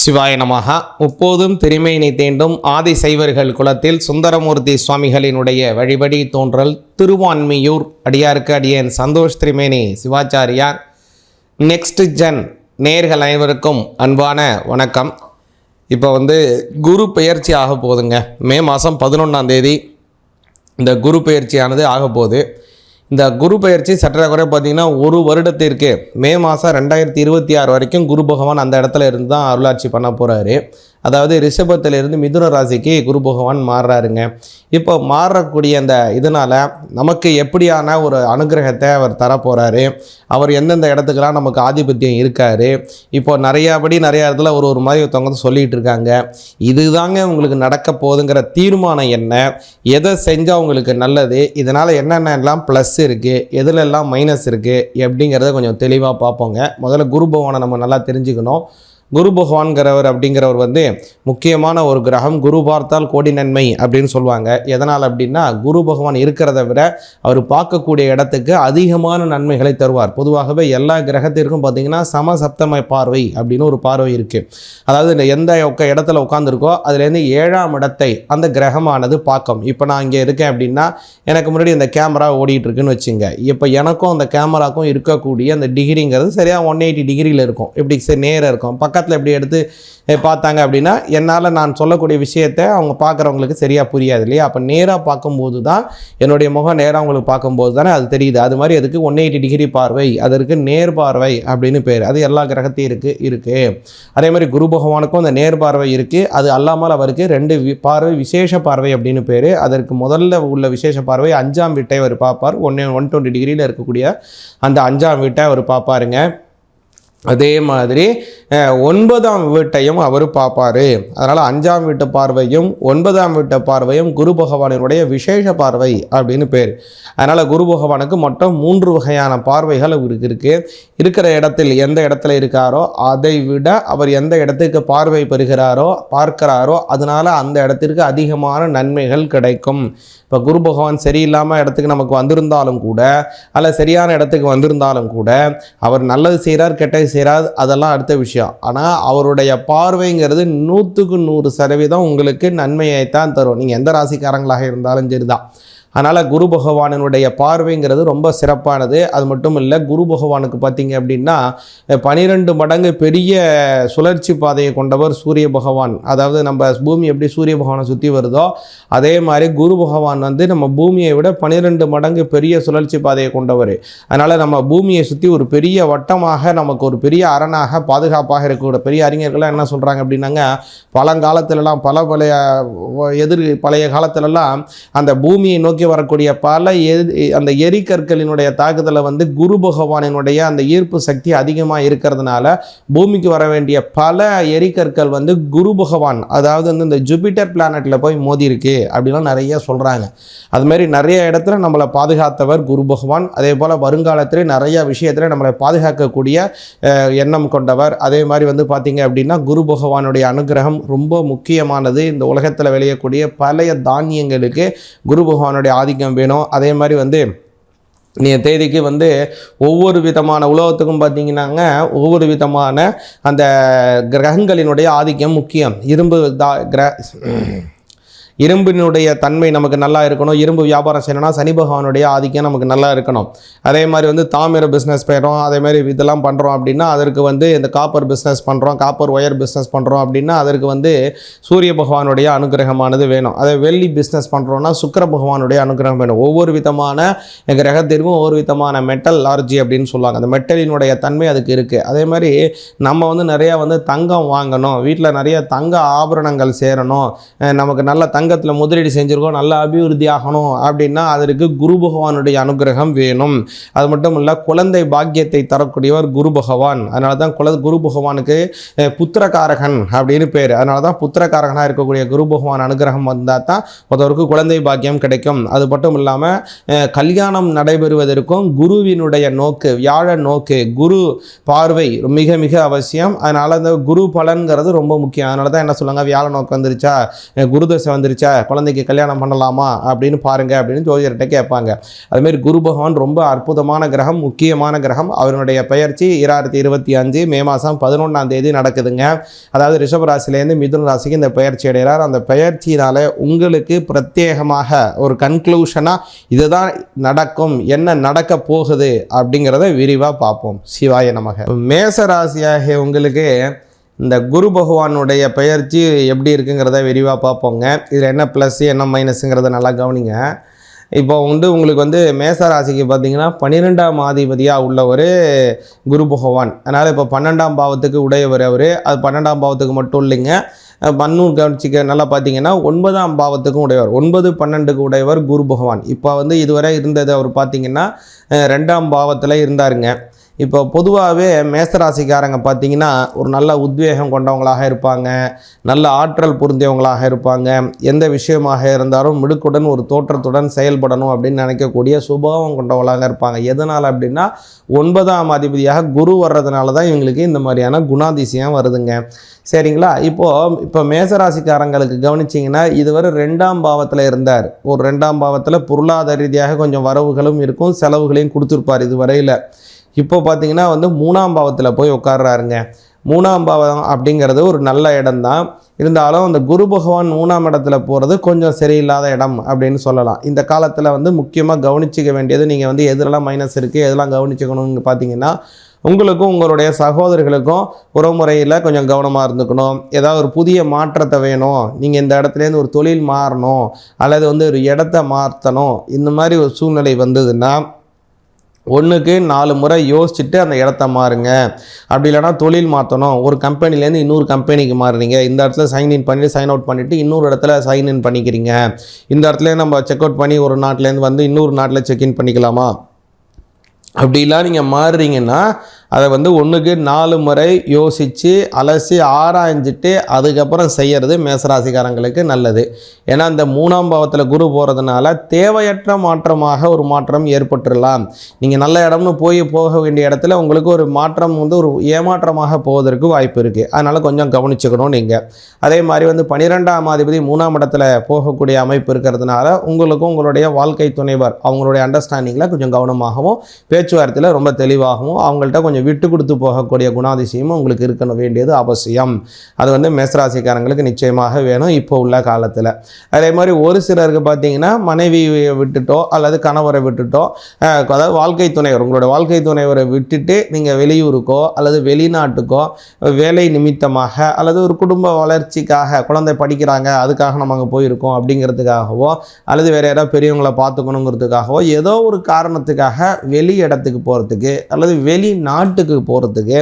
சிவாய நமக முப்போதும் திருமையினை தேண்டும் ஆதி சைவர்கள் குலத்தில் சுந்தரமூர்த்தி சுவாமிகளினுடைய வழிபடி தோன்றல் திருவான்மியூர் அடியாருக்கு அடியேன் சந்தோஷ் திரிமேனி சிவாச்சாரியார். நெக்ஸ்ட் ஜென் நேர்கள் அனைவருக்கும் அன்பான வணக்கம். இப்போ வந்து குரு பெயர்ச்சி ஆக போகுதுங்க மே மாதம் பதினொன்றாம் தேதி இந்த குரு பெயர்ச்சியானது ஆக போகுது இந்த குரு பயிற்சி சற்ற குறை பார்த்தீங்கன்னா ஒரு வருடத்திற்கு மே மாதம் ரெண்டாயிரத்தி இருபத்தி ஆறு வரைக்கும் குரு பகவான் அந்த இடத்துல இருந்து தான் அருளாட்சி பண்ண போகிறாரு அதாவது ரிஷபத்திலிருந்து மிதுன ராசிக்கு குரு பகவான் மாறுறாருங்க. இப்போ மாறக்கூடிய அந்த இதனால் நமக்கு எப்படியான ஒரு அனுகிரகத்தை அவர் தரப்போகிறாரு அவர் எந்தெந்த இடத்துக்கெல்லாம் நமக்கு ஆதிபத்தியம் இருக்கார்? இப்போ நிறையாபடி நிறையா இடத்துல ஒரு ஒரு மாதிரி ஒருத்தவங்க சொல்லிகிட்டு இருக்காங்க. இதுதாங்க உங்களுக்கு நடக்க போகுதுங்கிற தீர்மானம் என்ன? எதை செஞ்சால் உங்களுக்கு நல்லது? இதனால் என்னென்னலாம் ப்ளஸ் இருக்குது எதுலெல்லாம் மைனஸ் இருக்குது எப்படிங்கிறத கொஞ்சம் தெளிவாக பார்ப்போங்க. முதல்ல குரு பகவானை நம்ம நல்லா தெரிஞ்சுக்கணும். குரு பகவான்கிறவர் அப்படிங்கிறவர் வந்து முக்கியமான ஒரு கிரகம். குரு பார்த்தால் கோடி நன்மை அப்படின்னு சொல்லுவாங்க. எதனால் அப்படின்னா குரு பகவான் இருக்கிறத விட அவர் பார்க்கக்கூடிய இடத்துக்கு அதிகமான நன்மைகளை தருவார். பொதுவாகவே எல்லா கிரகத்திற்கும் பார்த்திங்கன்னா சமசப்தம பார்வை அப்படின்னு ஒரு பார்வை இருக்குது அதாவது இந்த எந்த ஒக்க இடத்துல உட்காந்துருக்கோ அதுலேருந்து ஏழாம் இடத்தை அந்த கிரகமானது பார்க்கும். இப்போ நான் இங்கே இருக்கேன் அப்படின்னா எனக்கு முன்னாடி இந்த கேமரா ஓடிட்டு இருக்குன்னு வச்சுங்க. இப்போ எனக்கும் அந்த கேமராக்கும் இருக்கக்கூடிய அந்த டிகிரிங்கிறது சரியாக ஒன் எயிட்டி டிகிரியில் இருக்கும். இப்படி சரி நேராக இருக்கும். பக்கத்தில் இப்படி எடுத்து பார்த்தாங்க அப்படின்னா என்னால் நான் சொல்லக்கூடிய விஷயத்தை அவங்க பார்க்குறவங்களுக்கு சரியாக புரியாது இல்லையா? அப்போ நேராக பார்க்கும்போது தான் என்னுடைய முகம் நேராக அவங்களுக்கு பார்க்கும்போது தானே அது தெரியுது. அது மாதிரி அதுக்கு ஒன் எயிட்டி டிகிரி பார்வை அதற்கு நேர் பார்வை அப்படின்னு பேர். அது எல்லா கிரகத்தையும் இருக்குது இருக்குது அதே மாதிரி குரு பகவானுக்கும் அந்த நேர் பார்வை இருக்குது அது அல்லாமல் அவருக்கு ரெண்டு வி- பார்வை விசேஷ பார்வை அப்படின்னு பேர். அதற்கு முதல்ல உள்ள விசேஷ பார்வை அஞ்சாம் வீட்டை அவர் பார்ப்பார். ஒன்று ஒன் டுவெண்ட்டி டிகிரியில் இருக்கக்கூடிய அந்த அஞ்சாம் வீட்டை அவர் பார்ப்பாருங்க. அதே மாதிரி ஒன்பதாம் வீட்டையும் அவர் பார்ப்பாரு. அதனால் அஞ்சாம் வீட்டு பார்வையும் ஒன்பதாம் வீட்டு பார்வையும் குரு பகவானினுடைய விசேஷ பார்வை அப்படின்னு பேர். அதனால் குரு பகவானுக்கு மொத்தம் மூன்று வகையான பார்வைகள் அவருக்கு இருக்குது இருக்கிற இடத்தில் எந்த இடத்துல இருக்காரோ அதை விட அவர் எந்த இடத்துக்கு பார்வை பெறுகிறாரோ பார்க்கிறாரோ அதனால் அந்த இடத்திற்கு அதிகமான நன்மைகள் கிடைக்கும். இப்போ குரு பகவான் சரியில்லாமல் இடத்துக்கு நமக்கு வந்திருந்தாலும் கூட அல்ல சரியான இடத்துக்கு வந்திருந்தாலும் கூட அவர் நல்லது செய்கிறார் கெட்டது செய்கிறார் அதெல்லாம் அடுத்த விஷயம். ஆனால் அவருடைய பார்வைங்கிறது நூற்றுக்கு நூறு சதவீதம் உங்களுக்கு நன்மையை தான் தரும். நீங்கள் எந்த ராசிக்காரங்களாக இருந்தாலும் சரிதான். அதனால் குரு பகவானினுடைய பார்வைங்கிறது ரொம்ப சிறப்பானது. அது மட்டும் இல்லை குரு பகவானுக்கு பார்த்தீங்க அப்படின்னா பனிரெண்டு மடங்கு பெரிய சுழற்சி பாதையை கொண்டவர் சூரிய பகவான். அதாவது நம்ம பூமி எப்படி சூரிய பகவானை சுற்றி வருதோ அதே மாதிரி குரு பகவான் வந்து நம்ம பூமியை விட பனிரெண்டு மடங்கு பெரிய சுழற்சி பாதையை கொண்டவர். அதனால் நம்ம பூமியை சுற்றி ஒரு பெரிய வட்டமாக நமக்கு ஒரு பெரிய அரணாக பாதுகாப்பாக இருக்கக்கூடிய பெரிய அறிஞர்கள்லாம் என்ன சொல்கிறாங்க அப்படின்னாங்க பழங்காலத்திலலாம் பல பழைய எதிர் பழைய காலத்திலலாம் அந்த பூமியை நோக்கி வரக்கூடிய பல எ- அந்த எரிக்கற்களினுடைய தாக்குதலை வந்து குரு பகவானினுடைய அந்த ஈர்ப்பு சக்தி அதிகமாக இருக்கிறதுனால பூமிக்கு வர வேண்டிய பல எரிக்கற்கள் வந்து குரு பகவான் அதாவது வந்து இந்த ஜூபிட்டர் பிளானட்டில் போய் மோதி இருக்கு அப்படிலாம் நிறைய சொல்கிறாங்க அது மாதிரி நிறைய இடத்துல நம்மளை பாதுகாத்தவர் குரு பகவான் அதே போல் வருங்காலத்தில் நிறைய விஷயத்தில் நம்மளை பாதுகாக்கக்கூடிய எண்ணம் கொண்டவர். அதே மாதிரி வந்து பார்த்தீங்க அப்படின்னா குரு பகவானுடைய அனுகிரகம் ரொம்ப முக்கியமானது. இந்த உலகத்தில் விளையக்கூடிய பழைய தானியங்களுக்கு குரு பகவானுடைய ஆதிக்கம் வேணும். அதே மாதிரி வந்து நீ தேதிக்கு வந்து ஒவ்வொரு விதமான உலகத்துக்கும் பார்த்தீங்கன்னாங்க ஒவ்வொரு விதமான அந்த கிரகங்களினுடைய ஆதிக்கம் முக்கியம். இரும்பு தா கிர இரும்பினுடைய தன்மை நமக்கு நல்லா இருக்கணும். இரும்பு வியாபாரம் செய்யணும்னா சனி பகவானுடைய ஆதிக்கம் நமக்கு நல்லா இருக்கணும். அதே மாதிரி வந்து தாமிர பிஸ்னஸ் பண்ணுறோம் அதே மாதிரி இதெல்லாம் பண்ணுறோம் அப்படின்னா அதற்கு வந்து இந்த காப்பர் பிஸ்னஸ் பண்ணுறோம் காப்பர் ஒயர் பிஸ்னஸ் பண்ணுறோம் அப்படின்னா அதற்கு வந்து சூரிய பகவானுடைய அனுகிரகமானது வேணும். அதே வெள்ளி பிஸ்னஸ் பண்ணுறோம்னா சுக்கிர பகவானுடைய அனுகிரகம் வேணும். ஒவ்வொரு விதமான கிரகத்திற்கும் ஒவ்வொரு விதமான மெட்டல் லார்ஜி அப்படின்னு சொல்லுவாங்க. அந்த மெட்டலினுடைய தன்மை அதுக்கு இருக்குது அதே மாதிரி நம்ம வந்து நிறையா வந்து தங்கம் வாங்கணும். வீட்டில் நிறைய தங்க ஆபரணங்கள் சேரணும். நமக்கு நல்ல தங்கத்தில் முதலீடு செஞ்சுருக்கோம் நல்லா அபிவிருத்தி ஆகணும் அப்படின்னா அதற்கு குரு பகவானுடைய அனுகிரகம் வேணும். அது மட்டும் இல்லை குழந்தை பாக்கியத்தை தரக்கூடியவர் குரு பகவான். அதனால தான் குல குரு பகவானுக்கு புத்திரகாரகன் அப்படின்னு பேர். அதனால தான் புத்திரகாரகனாக இருக்கக்கூடிய குரு பகவான் அனுகிரகம் வந்தால் தான் ஒருத்தவருக்கு குழந்தை பாக்கியம் கிடைக்கும். அது மட்டும் இல்லாமல் கல்யாணம் நடைபெறுவதற்கும் குருவினுடைய நோக்கு வியாழ நோக்கு குரு பார்வை மிக மிக அவசியம். அதனால் அந்த குரு பலன்கிறது ரொம்ப முக்கியம். அதனால தான் என்ன சொல்லுவாங்க வியாழ நோக்கு வந்துருச்சா? அஹ் குரு தசை வந்துருச்சா குழந்தைக்கு கல்யாணம் பண்ணலாமா? அப்படின்னு பாருங்கள் அப்படின்னு ஜோதிடர்கிட்ட கேட்பாங்க. அதுமாரி குரு பகவான் ரொம்ப அற்புதமான கிரகம் முக்கியமான கிரகம். அவருடைய பெயர்ச்சி இராயிரத்தி இருபத்தி அஞ்சு மே மாதம் பதினொன்றாம் தேதி நடக்குதுங்க. அதாவது ரிஷபராசிலேருந்து மிதுன ராசிக்கு இந்த பெயர்ச்சி அடைகிறார். அந்த பெயர்ச்சியினால் உங்களுக்கு பிரத்யேகமாக ஒரு கன்க்ளூஷனாக இதுதான் நடக்கும் என்ன நடக்க போகுது அப்படிங்கிறத விரிவாக பார்ப்போம். சிவாய நமக. மேச ராசியாகிய உங்களுக்கு இந்த குரு பகவானுடைய பெயர்ச்சி எப்படி இருக்குங்கிறத விரிவாக பார்ப்போங்க. இதில் என்ன ப்ளஸ் என்ன மைனஸுங்கிறத நல்லா கவனிங்க. இப்போ வந்து உங்களுக்கு வந்து மேச ராசிக்கு பார்த்தீங்கன்னா பன்னிரெண்டாம் ஆதிபதியாக உள்ளவர் குரு பகவான். அதனால் இப்போ பன்னெண்டாம் பாவத்துக்கு உடையவர் அவர். அது பன்னெண்டாம் பாவத்துக்கு மட்டும் இல்லைங்க. பன்னூர் கவனிச்சிக்க நல்லா பார்த்தீங்கன்னா ஒன்பதாம் பாவத்துக்கும் உடையவர். ஒன்பது பன்னெண்டுக்கு உடையவர் குரு பகவான். இப்போ வந்து இதுவரை இருந்தது அவர் பார்த்தீங்கன்னா ரெண்டாம் பாவத்தில் இருந்தாருங்க. இப்போ பொதுவாகவே மேசராசிக்காரங்க பார்த்தீங்கன்னா ஒரு நல்ல உத்வேகம் கொண்டவங்களாக இருப்பாங்க நல்ல ஆற்றல் பொருந்தியவங்களாக இருப்பாங்க. எந்த விஷயமாக இருந்தாலும் மிடுக்குடன் ஒரு தோற்றத்துடன் செயல்படணும் அப்படின்னு நினைக்கக்கூடிய சுபாவம் கொண்டவங்களாக இருப்பாங்க. எதனால் அப்படின்னா ஒன்பதாம் அதிபதியாக குரு வர்றதுனால தான் இவங்களுக்கு இந்த மாதிரியான குணாதிசயம் வருதுங்க. சரிங்களா? இப்போது இப்போ மேசராசிக்காரங்களுக்கு கவனிச்சிங்கன்னா இதுவரை ரெண்டாம் பாவத்தில் இருந்தார். ஒரு ரெண்டாம் பாவத்தில் பொருளாதார ரீதியாக கொஞ்சம் வரவுகளும் இருக்கும் செலவுகளையும் கொடுத்துருப்பார் இதுவரையில். இப்போ பார்த்தீங்கன்னா வந்து மூணாம் பாவத்தில் போய் உட்கார்றாருங்க. மூணாம் பாவம் அப்படிங்கிறது ஒரு நல்ல இடம்தான். இருந்தாலும் அந்த குரு பகவான் மூணாம் இடத்துல போகிறது கொஞ்சம் சரியில்லாத இடம் அப்படின்னு சொல்லலாம். இந்த காலத்தில் வந்து முக்கியமாக கவனிச்சிக்க வேண்டியது நீங்கள் வந்து எதிரெல்லாம் மைனஸ் இருக்குது எதெல்லாம் கவனிச்சுக்கணும்னு பார்த்தீங்கன்னா உங்களுக்கும் உங்களுடைய சகோதரர்களுக்கும் உறவுமுறையில் கொஞ்சம் கவனமாக இருந்துக்கணும். ஏதாவது ஒரு புதிய மாற்றத்தை வேணும். நீங்கள் இந்த இடத்துலேருந்து ஒரு தொழில் மாறணும். அல்லது வந்து ஒரு இடத்த மாற்றணும். இந்த மாதிரி ஒரு சூழ்நிலை வந்ததுன்னா ஒன்றுக்கு நாலு முறை யோசிச்சுட்டு அந்த இடத்த மாறுங்க. அப்படி இல்லைனா தொழில் மாற்றணும் ஒரு கம்பெனிலேருந்து இன்னொரு கம்பெனிக்கு மாறுறீங்க. இந்த இடத்துல சைன் இன் பண்ணிட்டு சைன் அவுட் பண்ணிவிட்டு இன்னொரு இடத்துல சைன் இன் பண்ணிக்கிறீங்க. இந்த இடத்துல நம்ம செக் அவுட் பண்ணி ஒரு நாட்டிலேருந்து வந்து இன்னொரு நாட்டில் செக் இன் பண்ணிக்கலாமா? அப்படிலாம் நீங்கள் மாறுறீங்கன்னா அதை வந்து ஒன்றுக்கு நாலு முறை யோசித்து அலசி ஆராய்ஞ்சிட்டு அதுக்கப்புறம் செய்கிறது மேசராசிக்காரங்களுக்கு நல்லது. ஏன்னா இந்த மூணாம் பாவத்தில் குரு போகிறதுனால தேவையற்ற மாற்றமாக ஒரு மாற்றம் ஏற்பட்டுடலாம் நீங்கள் நல்ல இடம்னு போய் போக வேண்டிய இடத்துல உங்களுக்கு ஒரு மாற்றம் வந்து ஒரு ஏமாற்றமாக போவதற்கு வாய்ப்பு இருக்குது அதனால் கொஞ்சம் கவனிச்சுக்கணும் நீங்கள் அதே மாதிரி வந்து பன்னிரெண்டாம் அதிபதி மூணாம் இடத்துல போகக்கூடிய அமைப்பு இருக்கிறதுனால உங்களுக்கும் உங்களுடைய வாழ்க்கை துணைவர் அவங்களுடைய அண்டர்ஸ்டாண்டிங்கில் கொஞ்சம் கவனமாகவும் பேச்சுவார்த்தையில் ரொம்ப தெளிவாகவும் அவங்கள்ட்ட கொஞ்சம் விட்டு கொடுத்து போகக்கூடிய குணாதிசயமும் உங்களுக்கு இருக்கணும். வேண்டியது அவசியம். அது வந்து மேசராசிக்காரங்களுக்கு நிச்சயமாக வேணும் இப்போ உள்ள காலத்தில். அதே மாதிரி ஒரு சிலருக்கு பார்த்தீங்கன்னா மனைவியை விட்டுட்டோ அல்லது கணவரை விட்டுட்டோ அதாவது வாழ்க்கை துணைவர் உங்களோட வாழ்க்கை துணைவரை விட்டுட்டு நீங்கள் வெளியூருக்கோ அல்லது வெளிநாட்டுக்கோ வேலை நிமித்தமாக அல்லது ஒரு குடும்ப வளர்ச்சிக்காக குழந்தை படிக்கிறாங்க அதுக்காக நம்ம அங்கே போயிருக்கோம் அப்படிங்கிறதுக்காகவோ அல்லது வேறு யாராவது பெரியவங்களை பார்த்துக்கணுங்கிறதுக்காகவோ ஏதோ ஒரு காரணத்துக்காக வெளி இடத்துக்கு போகிறதுக்கு அல்லது வெளிநாட்டு நாட்டுக்கு போகிறதுக்கு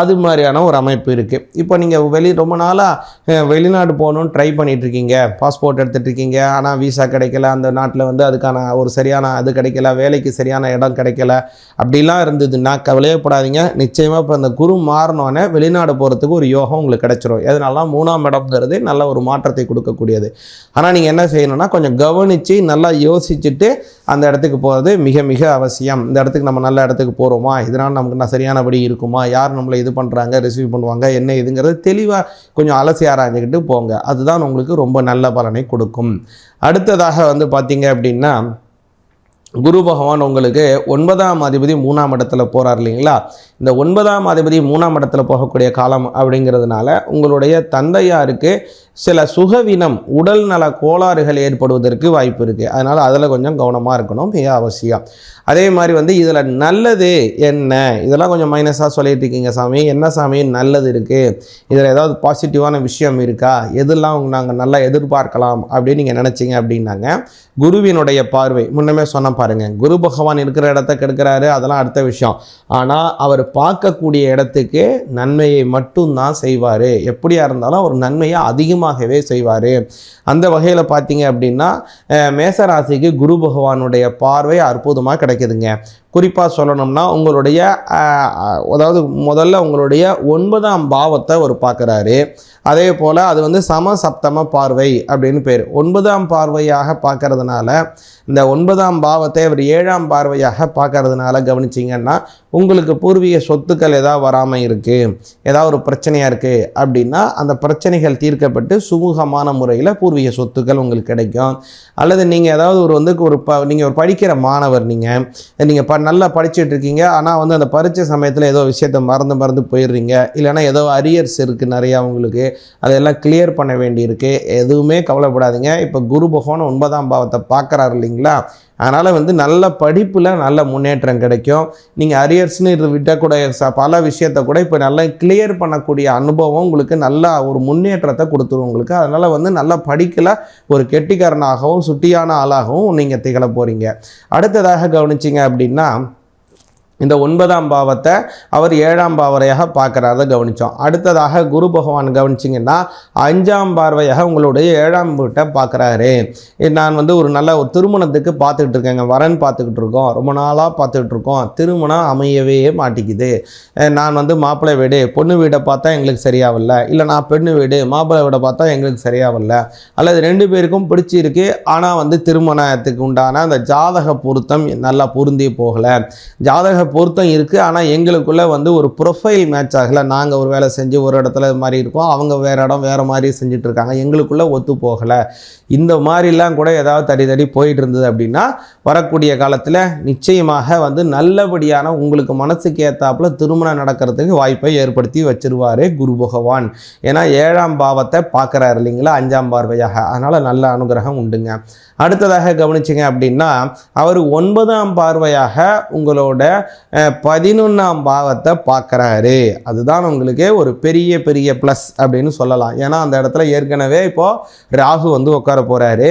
அது மாதிரியான ஒரு அமைப்பு இருக்குது இப்போ நீங்கள் வெளி ரொம்ப நாளாக வெளிநாடு போகணுன்னு ட்ரை பண்ணிகிட்ருக்கீங்க பாஸ்போர்ட் எடுத்துகிட்டு இருக்கீங்க. ஆனால் விசா கிடைக்கல. அந்த நாட்டில் வந்து அதுக்கான ஒரு சரியான அது கிடைக்கல. வேலைக்கு சரியான இடம் கிடைக்கல. அப்படிலாம் இருந்ததுன்னா கவலையப்படாதீங்க. நிச்சயமாக இப்போ அந்த குரு மாறினோன்னே வெளிநாடு போகிறதுக்கு ஒரு யோகம் உங்களுக்கு கிடைச்சிரும். எதனால மூணாம் இடம்ங்கிறது நல்ல ஒரு மாற்றத்தை கொடுக்கக்கூடியது. ஆனால் நீங்கள் என்ன செய்யணும்னா கொஞ்சம் கவனித்து நல்லா யோசிச்சுட்டு அந்த இடத்துக்கு போகிறது மிக மிக அவசியம். இந்த இடத்துக்கு நம்ம நல்ல இடத்துக்கு போகிறோமா இதனால் நமக்கு நான் சரியானபடி இருக்குமா? யார் நம்மளை இது பண்ணுறாங்க ரிசீவ் பண்ணுவாங்க என்ன இதுங்கிறது தெளிவாக கொஞ்சம் அலசி ஆராய்ஞ்சிக்கிட்டு போங்க. அதுதான் உங்களுக்கு ரொம்ப நல்ல பலனை கொடுக்கும். அடுத்ததாக வந்து பார்த்தீங்க அப்படின்னா குரு பகவான் உங்களுக்கு ஒன்பதாம் அதிபதி மூணாம் இடத்துல போகிறார் இல்லைங்களா? இந்த ஒன்பதாம் அதிபதி மூணாம் இடத்துல போகக்கூடிய காலம் அப்படிங்கிறதுனால உங்களுடைய தந்தையாருக்கு சில சுகவினம் உடல் நல கோளாறுகள் ஏற்படுவதற்கு வாய்ப்பு இருக்குது அதனால் அதில் கொஞ்சம் கவனமாக இருக்கணும். மிக அவசியம். அதே மாதிரி வந்து இதில் நல்லது என்ன? இதெல்லாம் கொஞ்சம் மைனஸாக சொல்லிட்டு இருக்கீங்க சாமி. என்ன சாமி? நல்லது இருக்குது இதில் ஏதாவது பாசிட்டிவான விஷயம் இருக்கா? எதெல்லாம் நாங்கள் நல்லா எதிர்பார்க்கலாம் அப்படின்னு நீங்கள் நினச்சிங்க அப்படின்னாங்க. குருவினுடைய பார்வை. முன்னமே சொன்ன பாருங்கள் குரு பகவான் இருக்கிற இடத்த கெடுக்கிறாரு. அதெல்லாம் அடுத்த விஷயம். ஆனால் அவர் பார்க்கக்கூடிய இடத்துக்கு நன்மையை மட்டும்தான் செய்வார். எப்படியா இருந்தாலும் அவர் நன்மையை அதிகமாக அதிகமாகவே செய்வார். அந்த வகையில் பார்த்தீங்க அப்படின்னா மேசராசிக்கு குரு பகவானுடைய பார்வை அற்புதமாக கிடைக்குதுங்க. குறிப்பாக சொல்லணும்னா உங்களுடைய அதாவது முதல்ல உங்களுடைய ஒன்பதாம் பாவத்தை அவர் பார்க்குறாரு. அதே போல் அது வந்து சமசப்தம பார்வை அப்படின்னு பேர். ஒன்பதாம் பார்வையாக பார்க்கறதுனால இந்த ஒன்பதாம் பாவத்தை அவர் ஏழாம் பார்வையாக பார்க்கறதுனால கவனிச்சிங்கன்னா உங்களுக்கு பூர்வீக சொத்துக்கள் ஏதாவது வராமல் இருக்குது ஏதாவது ஒரு பிரச்சனையாக இருக்குது அப்படின்னா அந்த பிரச்சனைகள் தீர்க்கப்பட்டு சுமூகமான முறையில் பூர்வீக சொத்துக்கள் உங்களுக்கு கிடைக்கும். அல்லது நீங்கள் ஏதாவது ஒரு வந்து ஒரு ப நீங்கள் ஒரு படிக்கிற மாணவர் நீங்கள் நீங்கள் நல்லா படிச்சுட்டு இருக்கீங்க ஆனால் வந்து அந்த பரீட்சை சமயத்தில் ஏதோ விஷயத்தை மறந்து மறந்து போயிடுறீங்க. இல்லைன்னா ஏதோ அரியர்ஸ் இருக்குது நிறையா உங்களுக்கு. அதெல்லாம் கிளியர் பண்ண வேண்டியிருக்கு. எதுவுமே கவலைப்படாதீங்க. இப்போ குரு பகவான் ஒன்பதாம் பாவத்தை பார்க்குறாரு இல்லைங்களா? அதனால் வந்து நல்ல படிப்பில் நல்ல முன்னேற்றம் கிடைக்கும். நீங்கள் அரியர்ஸ்னு இது விட்டக்கூட ச- பல விஷயத்தை கூட இப்போ நல்லா கிளியர் பண்ணக்கூடிய அனுபவம் உங்களுக்கு நல்லா ஒரு முன்னேற்றத்தை கொடுத்துரும் உங்களுக்கு. அதனால் வந்து நல்லா படிக்கல ஒரு கெட்டிக்காரனாகவும் சுட்டியான ஆளாகவும் நீங்கள் திகழ போகிறீங்க அடுத்ததாக கவனிச்சிங்க அப்படின்னா இந்த ஒன்பதாம் பாவத்தை அவர் ஏழாம் பாவரையாக பார்க்குறாத கவனித்தோம் அடுத்ததாக குரு பகவான் கவனிச்சிங்கன்னா அஞ்சாம் பார்வையாக உங்களுடைய ஏழாம் வீட்டை பார்க்குறாரு. நான் வந்து ஒரு நல்ல ஒரு திருமணத்துக்கு பார்த்துக்கிட்டு இருக்கேங்க. வரன் பார்த்துக்கிட்டு இருக்கோம். ரொம்ப நாளாக பார்த்துக்கிட்டு இருக்கோம். திருமணம் அமையவே மாட்டேங்குது நான் வந்து மாப்பிள்ளை வீடு பொண்ணு வீடை பார்த்தா எங்களுக்கு சரியாகல இல்லை நான் பெண்ணு வீடு மாப்பிள்ளை வீடை பார்த்தா எங்களுக்கு சரியாகல அல்லது ரெண்டு பேருக்கும் பிடிச்சிருக்கு ஆனால் வந்து திருமணத்துக்கு உண்டான அந்த ஜாதக பொருத்தம் நல்லா பொருந்தி போகலை. ஜாதக பொருத்தம் இருக்குது ஆனால் எங்களுக்குள்ளே வந்து ஒரு ப்ரொஃபைல் மேட்ச் ஆகலை. நாங்கள் ஒரு வேலை செஞ்சு ஒரு இடத்துல இது மாதிரி இருக்கோம். அவங்க வேறு இடம் வேறு மாதிரி செஞ்சுட்டு இருக்காங்க. எங்களுக்குள்ளே ஒத்து போகலை. இந்த மாதிரிலாம் கூட ஏதாவது தடி தடி போயிட்டு இருந்தது அப்படின்னா வரக்கூடிய காலத்தில் நிச்சயமாக வந்து நல்லபடியான உங்களுக்கு மனசுக்கு ஏற்றாப்புல திருமணம் நடக்கிறதுக்கு வாய்ப்பை ஏற்படுத்தி வச்சிருவார் குரு பகவான். ஏன்னா ஏழாம் பாவத்தை பார்க்குறாரு இல்லைங்களா? அஞ்சாம் பார்வையாக. அதனால் நல்ல அனுகிரகம் உண்டுங்க. அடுத்ததாக கவனிச்சிங்க அப்படின்னா அவர் ஒன்பதாம் பார்வையாக உங்களோட பதினொன்றாம் பாவத்தை பார்க்குறாரு. அதுதான் உங்களுக்கு ஒரு பெரிய பெரிய ப்ளஸ் அப்படின்னு சொல்லலாம். ஏன்னா அந்த இடத்துல ஏற்கனவே இப்போது ராகு வந்து உட்கார போகிறாரு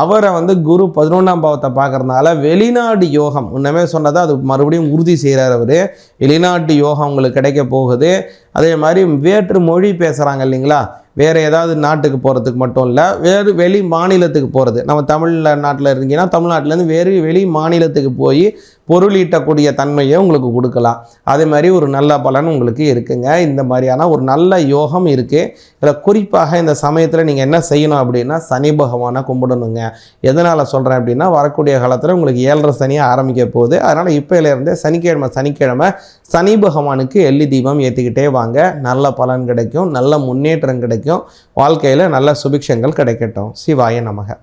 அவரை வந்து குரு பதினொன்றாம் பாவத்தை பார்க்குறதுனால வெளிநாடு யோகம் இன்னமே சொன்னதை அது மறுபடியும் உறுதி செய்கிறார் அவர். வெளிநாட்டு யோகம் உங்களுக்கு கிடைக்க போகுது. அதே மாதிரி வேற்று மொழி பேசுகிறாங்க இல்லைங்களா? வேறு ஏதாவது நாட்டுக்கு போகிறதுக்கு மட்டும் இல்லை வேறு வெளி மாநிலத்துக்கு போகிறது நம்ம தமிழ் நாட்டில் இருந்தீங்கன்னா தமிழ்நாட்டிலேருந்து வேறு வெளி மாநிலத்துக்கு போய் பொருள் ஈட்டக்கூடிய தன்மையை உங்களுக்கு கொடுக்கலாம். அதே மாதிரி ஒரு நல்ல பலன் உங்களுக்கு இருக்குங்க. இந்த மாதிரியான ஒரு நல்ல யோகம் இருக்குது இதில் குறிப்பாக இந்த சமயத்தில் நீங்கள் என்ன செய்யணும் அப்படின்னா சனி பகவானை கும்பிடணுங்க. எதனால் சொல்கிறேன் அப்படின்னா வரக்கூடிய காலத்தில் உங்களுக்கு ஏழரை சனியாக ஆரம்பிக்க போகுது. அதனால் இப்போலேருந்தே சனிக்கிழமை சனிக்கிழமை சனி பகவானுக்கு எள்ளி தீபம் ஏற்றிக்கிட்டே வாங்க. நல்ல பலன் கிடைக்கும். நல்ல முன்னேற்றம் கிடைக்கும். வாழ்க்கையில் நல்ல சுபிக்ஷங்கள் கிடைக்கட்டும். சிவாய நமக.